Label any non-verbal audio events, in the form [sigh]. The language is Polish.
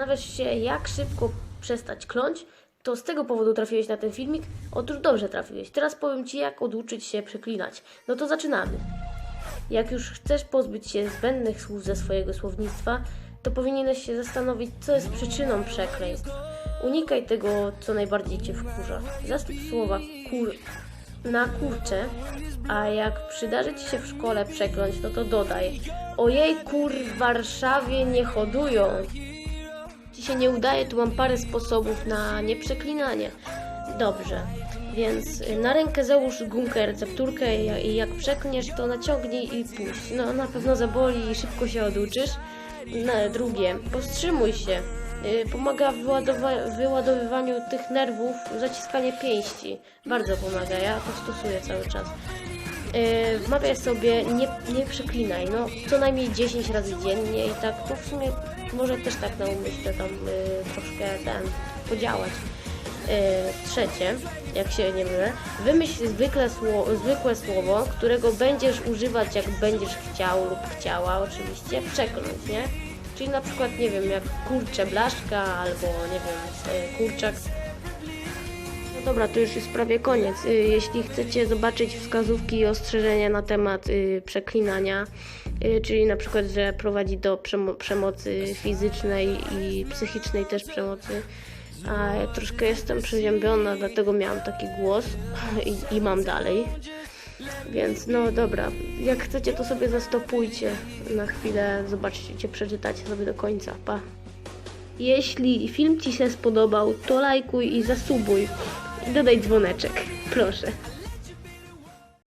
Zastanawiasz się, jak szybko przestać kląć? To z tego powodu trafiłeś na ten filmik? Otóż dobrze trafiłeś. Teraz powiem Ci, jak oduczyć się przeklinać. No to zaczynamy. Jak już chcesz pozbyć się zbędnych słów ze swojego słownictwa, to powinieneś się zastanowić, co jest przyczyną przekleństw. Unikaj tego, co najbardziej Cię wkurza. Zastąp słowa kur na kurcze, a jak przydarzy Ci się w szkole przekląć, no to dodaj Ojej kur w Warszawie nie hodują. Się nie udaje, tu mam parę sposobów na nieprzeklinanie. Dobrze, więc na rękę załóż gumkę, recepturkę i ja- i jak przeklniesz, to naciągnij i puść. No na pewno zaboli i szybko się oduczysz. Na drugie, powstrzymuj się. Y, Pomaga w wyładowywaniu tych nerwów zaciskanie pięści. Bardzo pomaga, ja to stosuję cały czas. Yy, wmawiaj sobie, nie, nie przeklinaj, no co najmniej 10 razy dziennie i tak, to w sumie może też tak na umyśle tam yy, troszkę ten, podziałać. Yy, trzecie, jak się nie mylę, wymyśl zwykle sło, zwykłe słowo, którego będziesz używać jak będziesz chciał lub chciała oczywiście, przekląć, nie? Czyli na przykład, nie wiem, jak kurcze blaszka albo, nie wiem, yy, kurczak no dobra, to już jest prawie koniec. Y, Jeśli chcecie zobaczyć wskazówki i ostrzeżenia na temat y, przeklinania, y, czyli na przykład, że prowadzi do przemo- przemocy fizycznej i psychicznej też przemocy, a ja troszkę jestem przeziębiona, dlatego miałam taki głos [laughs] i, i mam dalej. Więc no dobra, jak chcecie to sobie zastopujcie na chwilę, zobaczcie, przeczytacie sobie do końca. Pa! Jeśli film Ci się spodobał, to lajkuj i zasubuj. Dodaj dzwoneczek, proszę.